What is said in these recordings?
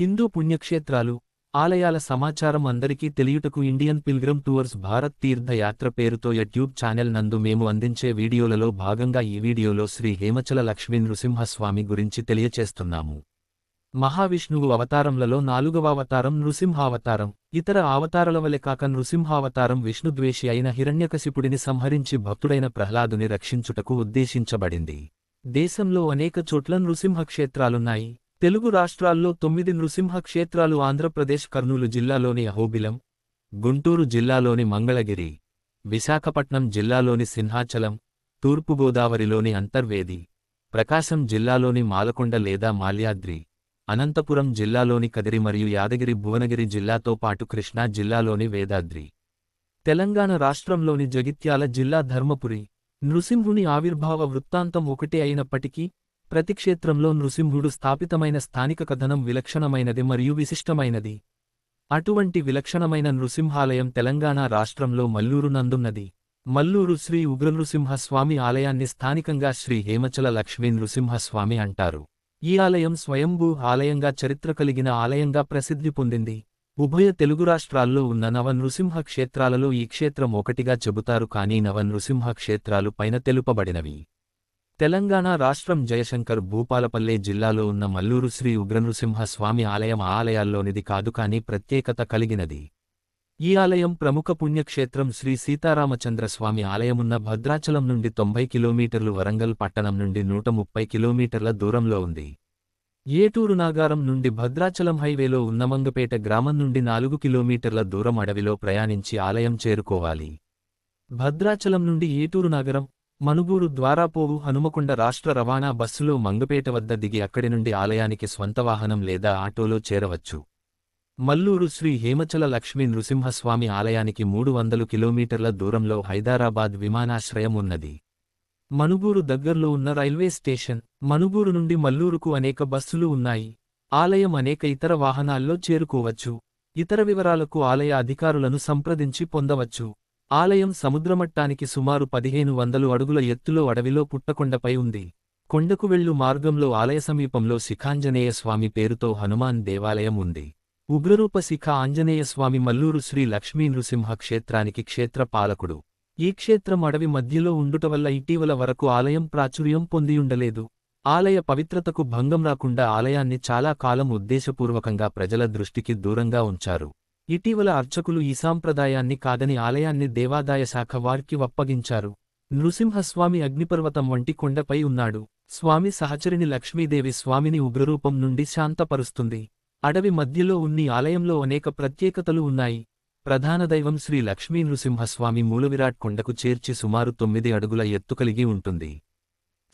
హిందూ పుణ్యక్షేత్రాలు ఆలయాల సమాచారం అందరికీ తెలియుటకు Indian pilgrim tours Bharat Tirthayatra పేరుతో యూట్యూబ్ ఛానల్ నందు మేము అందించే వీడియోలలో భాగంగా ఈ వీడియోలో శ్రీ హేమచల లక్ష్మీ నృసింహస్వామి గురించి తెలియచేస్తున్నాము. మహావిష్ణువు అవతారంలలో నాలుగవ అవతారం నృసింహావతారం ఇతర అవతారాల వలె కాక నృసింహావతారం విష్ణుద్వేషి అయిన హిరణ్యకశిపుడిని సంహరించి భక్తుడైన ప్రహ్లాదుని రక్షించుటకు ఉద్దేశించబడింది. దేశంలో అనేక చోట్ల నృసింహ క్షేత్రాలున్నాయి తెలుగు రాష్ట్రాల్లో తొమ్మిది నృసింహ క్షేత్రాలు ఆంధ్రప్రదేశ్ కర్నూలు జిల్లాలోని అహోబిలం గుంటూరు జిల్లాలోని మంగళగిరి విశాఖపట్నం జిల్లాలోని సింహాచలం తూర్పుగోదావరిలోని అంతర్వేది ప్రకాశం జిల్లాలోని మాలకొండ లేదా మాల్యాద్రి అనంతపురం జిల్లాలోని కదిరి మరియు యాదగిరి భువనగిరి జిల్లాతో పాటు కృష్ణా జిల్లాలోని వేదాద్రి. తెలంగాణ రాష్ట్రంలోని జగిత్యాల జిల్లా ధర్మపురి నృసింహుని ఆవిర్భావ వృత్తాంతం ఒకటే అయినప్పటికీ ప్రతి క్షేత్రంలో నృసింహుడు స్థాపితమైన స్థానిక కథనం విలక్షణమైనది మరియు విశిష్టమైనది. అటువంటి విలక్షణమైన నృసింహాలయం తెలంగాణ రాష్ట్రంలో మల్లూరు నందున్నది. మల్లూరు శ్రీ ఉగ్రనృసింహస్వామి ఆలయాన్ని స్థానికంగా శ్రీ హేమచల లక్ష్మీ నృసింహస్వామి అంటారు. ఈ ఆలయం స్వయంభూ ఆలయంగా చరిత్ర కలిగిన ఆలయంగా ప్రసిద్ధి పొందింది. ఉభయ తెలుగు రాష్ట్రాల్లో ఉన్న నవ నృసింహ క్షేత్రాలలో ఈ క్షేత్రం ఒకటిగా చెబుతారు కానీ నవ నృసింహ క్షేత్రాలు పైన తెలుపబడినవి. తెలంగాణ రాష్ట్రం జయశంకర్ భూపాలపల్లె జిల్లాలో ఉన్న మల్లూరు శ్రీ ఉగ్రనృసింహస్వామి ఆలయం ఆలయాల్లోనిది కాదు కానీ ప్రత్యేకత కలిగినది. ఈ ఆలయం ప్రముఖ పుణ్యక్షేత్రం శ్రీ సీతారామచంద్ర స్వామి ఆలయమున్న భద్రాచలం నుండి తొంభై కిలోమీటర్లు వరంగల్ పట్టణం నుండి నూట ముప్పై కిలోమీటర్ల దూరంలో ఉంది. ఏటూరు నాగారం నుండి భద్రాచలం హైవేలో ఉన్న మంగపేట గ్రామం నుండి నాలుగు కిలోమీటర్ల దూరం అడవిలో ప్రయాణించి ఆలయం చేరుకోవాలి. భద్రాచలం నుండి ఏటూరు నగరం మనుగూరు ద్వారాపోవు హనుమకొండ రాష్ట్ర రవాణా బస్సులో మంగపేట వద్ద దిగి అక్కడి నుండి ఆలయానికి స్వంత వాహనం లేదా ఆటోలో చేరవచ్చు. మల్లూరు శ్రీ హేమచల లక్ష్మీ నృసింహస్వామి ఆలయానికి మూడు వందలు కిలోమీటర్ల దూరంలో హైదరాబాద్ విమానాశ్రయం ఉన్నది. మనుగూరు దగ్గర్లో ఉన్న రైల్వే స్టేషన్ మనుగూరు నుండి మల్లూరుకు అనేక బస్సులు ఉన్నాయి. ఆలయం అనేక ఇతర వాహనాల్లో చేరుకోవచ్చు. ఇతర వివరాలకు ఆలయ అధికారులను సంప్రదించి పొందవచ్చు. ఆలయం సముద్రమట్టానికి సుమారు పదిహేను వందలు అడుగుల ఎత్తులో అడవిలో పుట్టకొండపై ఉంది. కొండకు వెళ్ళు మార్గంలో ఆలయ సమీపంలో శిఖాంజనేయ స్వామి పేరుతో హనుమాన్ దేవాలయం ఉంది. ఉగ్రరూప శిఖ ఆంజనేయ స్వామి మల్లూరు శ్రీ లక్ష్మీ నృసింహ క్షేత్రానికి క్షేత్ర పాలకుడు ఈ క్షేత్రం అడవి మధ్యలో ఉండుట వల్ల ఇటీవల వరకు ఆలయం ప్రాచుర్యం పొందియుండలేదు. ఆలయ పవిత్రతకు భంగం రాకుండా ఆలయాన్ని చాలా కాలం ఉద్దేశపూర్వకంగా ప్రజల దృష్టికి దూరంగా ఉంచారు. ఇటీవల అర్చకులు ఈ సాంప్రదాయాన్ని కాదని ఆలయాన్ని దేవాదాయ శాఖ వారికి వప్పగించారు. నృసింహస్వామి అగ్నిపర్వతం వంటి కొండపై ఉన్నాడు. స్వామి సహచరిని లక్ష్మీదేవి స్వామిని ఉగ్రరూపం నుండి శాంతపరుస్తుంది. అడవి మధ్యలో ఉన్ని ఆలయంలో అనేక ప్రత్యేకతలు ఉన్నాయి. ప్రధాన దైవం శ్రీ లక్ష్మీ నృసింహస్వామి మూలవిరాట్ కొండకు చేర్చి సుమారు తొమ్మిది అడుగుల ఎత్తు కలిగి ఉంటుంది.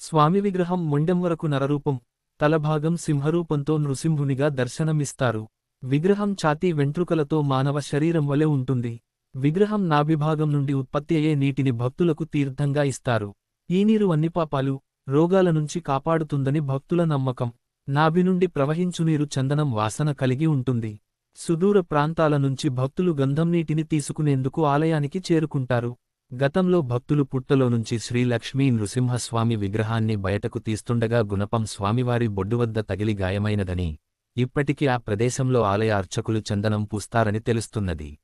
స్వామి విగ్రహం మొండెం వరకు నరరూపం తలభాగం సింహరూపంతో నృసింహునిగా దర్శనమిస్తారు. విగ్రహం ఛాతీ వెంట్రుకలతో మానవ శరీరం వలె ఉంటుంది. విగ్రహం నాభిభాగం నుండి ఉత్పత్తి అయ్యే నీటిని భక్తులకు తీర్థంగా ఇస్తారు. ఈ నీరు అన్ని పాపాలు రోగాల నుంచి కాపాడుతుందని భక్తుల నమ్మకం. నాభి నుండి ప్రవహించు నీరు చందనం వాసన కలిగి ఉంటుంది. సుదూర ప్రాంతాల నుంచి భక్తులు గంధం నీటిని తీసుకునేందుకు ఆలయానికి చేరుకుంటారు. గతంలో భక్తులు పుట్టలో నుంచి శ్రీ లక్ష్మీ నృసింహస్వామి విగ్రహాన్ని బయటకు తీస్తుండగా గుణపం స్వామివారి బొడ్డు వద్ద తగిలి గాయమైనదని ఇప్పటికీ ఆ ప్రదేశంలో ఆలయ అర్చకులు చందనం పూస్తారని తెలుస్తున్నది.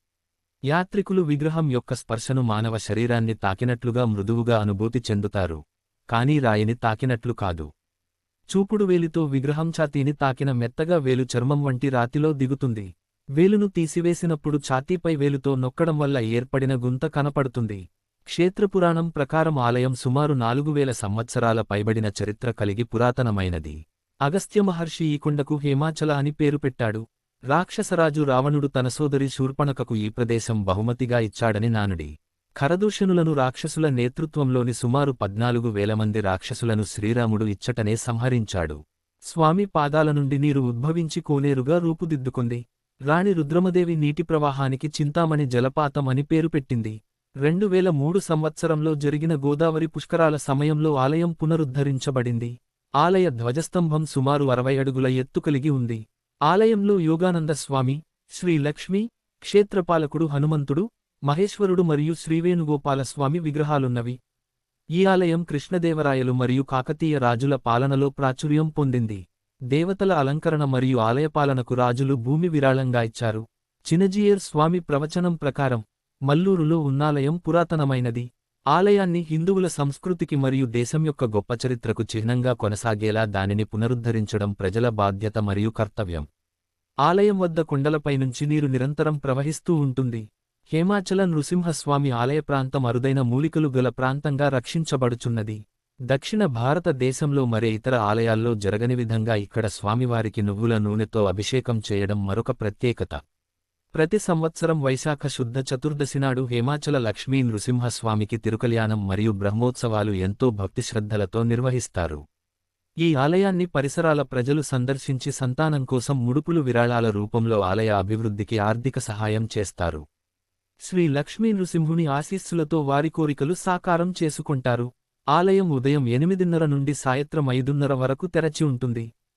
యాత్రికులు విగ్రహం యొక్క స్పర్శను మానవ శరీరాన్ని తాకినట్లుగా మృదువుగా అనుభూతి చెందుతారు. కానీ రాయిని తాకినట్లు కాదు. చూపుడు వేలితో విగ్రహం ఛాతీని తాకిన మెత్తగా వేలు చర్మం వంటి రాతిలో దిగుతుంది. వేలును తీసివేసినప్పుడు ఛాతీపై వేలుతో నొక్కడం వల్ల ఏర్పడిన గుంత కనపడుతుంది. క్షేత్రపురాణం ప్రకారం ఆలయం సుమారు నాలుగు వేల సంవత్సరాల పైబడిన చరిత్ర కలిగి పురాతనమైనది. అగస్త్య మహర్షి ఈ కొండకు హేమాచల అని పేరు పెట్టాడు. రాక్షసరాజు రావణుడు తన సోదరి శూర్పణకకు ఈ ప్రదేశం బహుమతిగా ఇచ్చాడని నానుడి. ఖరదూషణులను రాక్షసుల నేతృత్వంలోని సుమారు పద్నాలుగు వేల మంది రాక్షసులను శ్రీరాముడు ఇచ్చటనే సంహరించాడు. స్వామి పాదాల నుండి నీరు ఉద్భవించి కోనేరుగా రూపుదిద్దుకుంది. రాణి రుద్రమదేవి నీటి ప్రవాహానికి చింతామణి జలపాతం అని పేరు పెట్టింది. రెండు వేల మూడు సంవత్సరంలో జరిగిన గోదావరి పుష్కరాల సమయంలో ఆలయం పునరుద్ధరించబడింది. ఆలయ ధ్వజస్తంభం సుమారు అరవై అడుగుల ఎత్తు కలిగి ఉంది. ఆలయంలో యోగానంద స్వామి శ్రీ లక్ష్మి క్షేత్రపాలకుడు హనుమంతుడు మహేశ్వరుడు మరియు శ్రీవేణుగోపాలస్వామి విగ్రహాలున్నవి. ఈ ఆలయం కృష్ణదేవరాయలు మరియు కాకతీయ రాజుల పాలనలో ప్రాచుర్యం పొందింది. దేవతల అలంకరణ మరియు ఆలయపాలనకు రాజులు భూమి విరాళంగా ఇచ్చారు. చినజీయర్ స్వామి ప్రవచనం ప్రకారం మల్లూరులో ఉన్నాలయం పురాతనమైనది. ఆలయాన్ని హిందువుల సంస్కృతికి మరియు దేశం యొక్క గొప్ప చరిత్రకు చిహ్నంగా కొనసాగేలా దానిని పునరుద్ధరించడం ప్రజల బాధ్యత మరియు కర్తవ్యం. ఆలయం వద్ద కుండలపైనుంచి నీరు నిరంతరం ప్రవహిస్తూ ఉంటుంది. హేమాచల నృసింహస్వామి ఆలయ ప్రాంతం అరుదైన మూలికలు గల ప్రాంతంగా రక్షించబడుచున్నది. దక్షిణ భారతదేశంలో మరే ఇతర ఆలయాల్లో జరగని విధంగా ఇక్కడ స్వామివారికి నువ్వుల నూనెతో అభిషేకం చేయడం మరొక ప్రత్యేకత. ప్రతి సంవత్సరం వైశాఖ శుద్ధ చతుర్దశి నాడు హేమాచల లక్ష్మీ నృసింహస్వామికి తిరుకల్యాణం మరియు బ్రహ్మోత్సవాలు ఎంతో భక్తిశ్రద్ధలతో నిర్వహిస్తారు. ఈ ఆలయాన్ని పరిసరాల ప్రజలు సందర్శించి సంతానం కోసం ముడుపులు విరాళాల రూపంలో ఆలయ అభివృద్ధికి ఆర్థిక సహాయం చేస్తారు. శ్రీ లక్ష్మీ నృసింహుని ఆశీస్సులతో వారి కోరికలు సాకారం చేసుకుంటారు. ఆలయం ఉదయం ఎనిమిదిన్నర నుండి సాయంత్రం ఐదున్నర వరకు తెరచి ఉంటుంది.